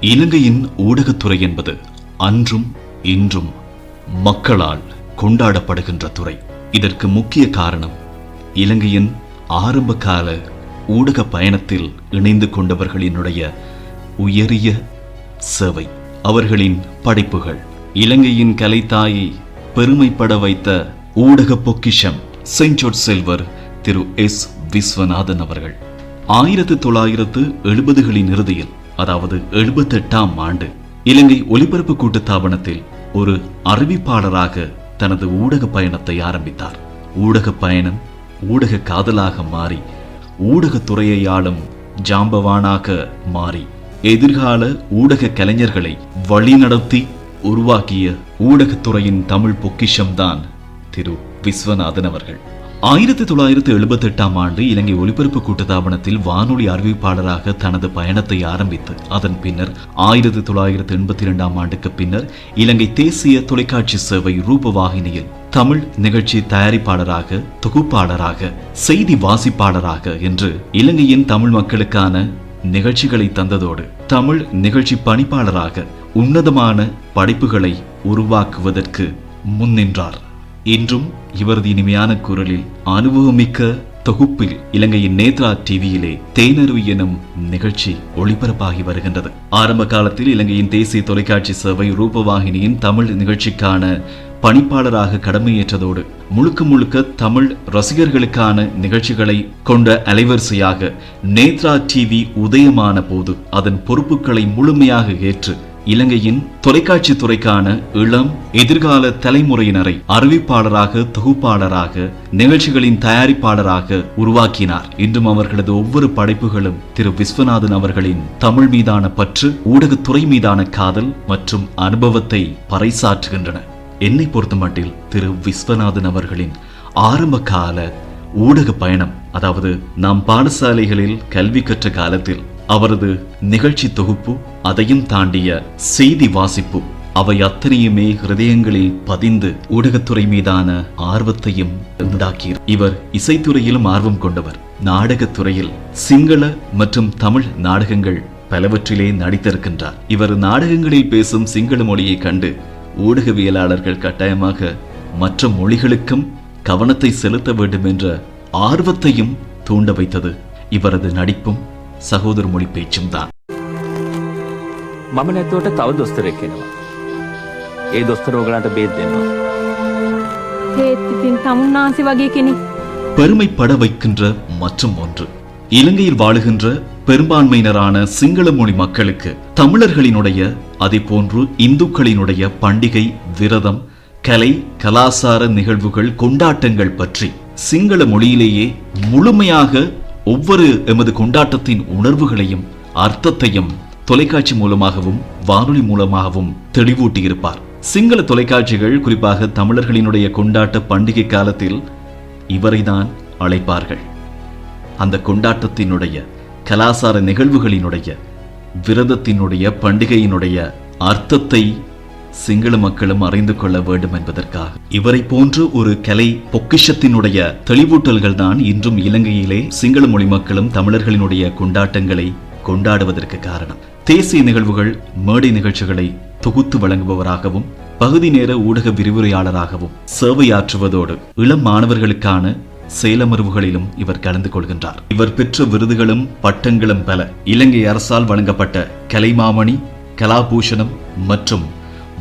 இலங்கையின் ஊடகத்துறை என்பது அன்றும் இன்றும் மக்களால் கொண்டாடப்படுகின்ற துறை. இதற்கு முக்கிய காரணம் இலங்கையின் ஆரம்ப கால ஊடக பயணத்தில் இணைந்து கொண்டவர்களினுடைய உயரிய சேவை. அவர்களின் படைப்புகள். இலங்கையின் கலைத்தாயை பெருமைப்பட வைத்த ஊடக பொக்கிஷம் செஞ்சோட் செல்வர் திரு எஸ். விஸ்வநாதன் அவர்கள். ஆயிரத்து தொள்ளாயிரத்து எழுபதுகளின் இறுதியில் அதாவது எழுபத்தெட்டாம் ஆண்டு இலங்கை ஒலிபரப்பு கூட்டுத்தாபனத்தில் ஒரு அறிவிப்பாளராக தனது ஊடக பயணத்தை ஆரம்பித்தார். ஊடக பயணம் ஊடக காதலாக மாறி ஊடகத்துறையை ஆளும் ஜாம்பவானாக மாறி எதிர்கால ஊடக கலைஞர்களை வழிநடத்தி உருவாக்கிய ஊடகத்துறையின் தமிழ் பொக்கிஷம்தான் திரு விஸ்வநாதன் அவர்கள். ஆயிரத்தி தொள்ளாயிரத்தி எழுபத்தி எட்டாம் ஆண்டு இலங்கை ஒலிபரப்பு கூட்டுத்தாபனத்தில் வானொலி அறிவிப்பாளராக தனது பயணத்தை ஆரம்பித்து அதன் பின்னர் ஆயிரத்தி தொள்ளாயிரத்தி எண்பத்தி இரண்டாம் ஆண்டுக்கு பின்னர் இலங்கை தேசிய தொலைக்காட்சி சேவை ரூபவாகினியில் தமிழ் நிகழ்ச்சி தயாரிப்பாளராக தொகுப்பாளராக செய்தி வாசிப்பாளராக என்று இலங்கையின் தமிழ் மக்களுக்கான நிகழ்ச்சிகளை தந்ததோடு தமிழ் நிகழ்ச்சி பணிப்பாளராக உன்னதமான படைப்புகளை உருவாக்குவதற்கு முன்னின்றார். இன்றும் இவரது இனிமையான குரலில் அனுபவமிக்க தொகுப்பில் இலங்கையின் நேத்ரா டிவியிலே தேனருவி எனும் நிகழ்ச்சி ஒளிபரப்பாகி வருகின்றது. ஆரம்ப காலத்தில் இலங்கையின் தேசிய தொலைக்காட்சி சேவை ரூபவாகினியின் தமிழ் நிகழ்ச்சிக்கான பணிப்பாளராக கடமையேற்றதோடு முழுக்க முழுக்க தமிழ் ரசிகர்களுக்கான நிகழ்ச்சிகளை கொண்ட அலைவரிசையாக நேத்ரா டிவி உதயமான போது அதன் பொறுப்புகளை முழுமையாக ஏற்று இலங்கையின் தொலைக்காட்சி துறைக்கான இளம் எதிர்கால தலைமுறையினரை அறிவிப்பாளராக தொகுப்பாளராக நிகழ்ச்சிகளின் தயாரிப்பாளராக உருவாக்கினார். இன்றும் அவர்களது ஒவ்வொரு படைப்புகளும் திரு விஸ்வநாதன் அவர்களின் தமிழ் மீதான பற்று ஊடகத்துறை மீதான காதல் மற்றும் அனுபவத்தை பறைசாற்றுகின்றன. என்னை பொறுத்தமட்டில் திரு விஸ்வநாதன் அவர்களின் ஆரம்ப கால ஊடக பயணம் அதாவது நாம் பாடசாலைகளில் கல்வி கற்ற காலத்தில் அவரது நிகழ்ச்சி தொகுப்பு அதையும் தாண்டிய செய்தி வாசிப்பு அவை அத்தனையுமே ஹிருதயங்களில் பதிந்து ஊடகத்துறை மீதான ஆர்வத்தையும் உண்டாக்கி இவர் இசைத்துறையிலும் ஆர்வம் கொண்டவர். நாடகத்துறையில் சிங்கள மற்றும் தமிழ் நாடகங்கள் பலவற்றிலே நடித்திருக்கின்றார். இவர் நாடகங்களில் பேசும் சிங்கள மொழியை கண்டு ஊடகவியலாளர்கள் கட்டாயமாக மற்ற மொழிகளுக்கும் கவனத்தை செலுத்த வேண்டும் என்ற ஆர்வத்தையும் தூண்ட வைத்தது. இவரது நடிப்பும் සහෝදර මොලි පේච්චම් දාන්න. මම නැතුවට තව දොස්තරෙක් එනවා. ඒ දොස්තරෝගලන්ට බේත් දෙන්නවා. ඒත් ඉතින් තමුන්නාන්සේ වගේ කෙනෙක් பெருமைப்பட வைக்கின்ற மற்றும் ஒன்று இலங்கையில் வாழுகின்ற பெரும்பான்மையினரான சிங்கள மொழி மக்களுக்கு தமிழர்களினுடைய அதே போன்று இந்துக்களினுடைய பண்டிகை விரதம் கலை கலாசார நிகழ்வுகள் கொண்டாட்டங்கள் பற்றி சிங்கள மொழியிலேயே முழுமையாக ஒவ்வொரு எமது கொண்டாட்டத்தின் உணர்வுகளையும் அர்த்தத்தையும் தொலைக்காட்சி மூலமாகவும் வானொலி மூலமாகவும் தெளிவூட்டியிருப்பார். சிங்கள தொலைக்காட்சிகள் குறிப்பாக தமிழர்களினுடைய கொண்டாட்ட பண்டிகை காலத்தில் இவரை தான் அழைப்பார்கள். அந்த கொண்டாட்டத்தினுடைய கலாசார நிகழ்வுகளினுடைய விரதத்தினுடைய பண்டிகையினுடைய அர்த்தத்தை சிங்கள மக்களும் அறிந்து கொள்ள வேண்டும் என்பதற்காக. இவரை போன்று ஒரு கலை பொக்கிஷத்தினுடைய தெளிவூட்டல்கள் தான் இன்றும் இலங்கையிலே சிங்கள மொழி மக்களும் தமிழர்களினுடைய கொண்டாட்டங்களை கொண்டாடுவதற்கு காரணம். தேசிய நிகழ்வுகள் மேடை நிகழ்ச்சிகளை தொகுத்து வழங்குபவராகவும் பகுதி நேர ஊடக விரிவுரையாளராகவும் சேவையாற்றுவதோடு இளம் மாணவர்களுக்கான செயலமர்வுகளிலும் இவர் கலந்து கொள்கின்றார். இவர் பெற்ற விருதுகளும் பட்டங்களும் பல. இலங்கை அரசால் வழங்கப்பட்ட கலைமாமணி கலாபூஷணம் மற்றும்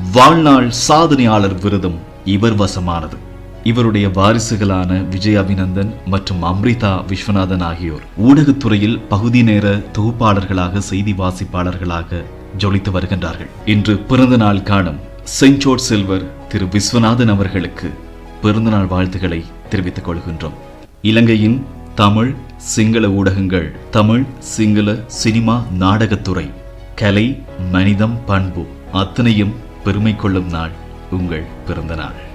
வாழ்நாள் சாதனையாளர் விருதும் இவர் வசமானது. இவருடைய வாரிசுகளான விஜய் அபிநந்தன் மற்றும் அம்ரிதா விஸ்வநாதன் ஆகியோர் ஊடகத்துறையில் பகுதி நேர தொகுப்பாளர்களாக செய்தி வாசிப்பாளர்களாக ஜொலித்து வருகின்றார்கள். இன்று பிறந்த நாள் காணும் செஞ்சோட் செல்வர் திரு விஸ்வநாதன் அவர்களுக்கு பிறந்தநாள் வாழ்த்துக்களை தெரிவித்துக் கொள்கின்றோம். இலங்கையின் தமிழ் சிங்கள ஊடகங்கள் தமிழ் சிங்கள சினிமா நாடகத்துறை கலை மனிதம் பண்பு அத்தனையும் பெருமை கொள்ளும் நாள் உங்கள் பிறந்த நாள்.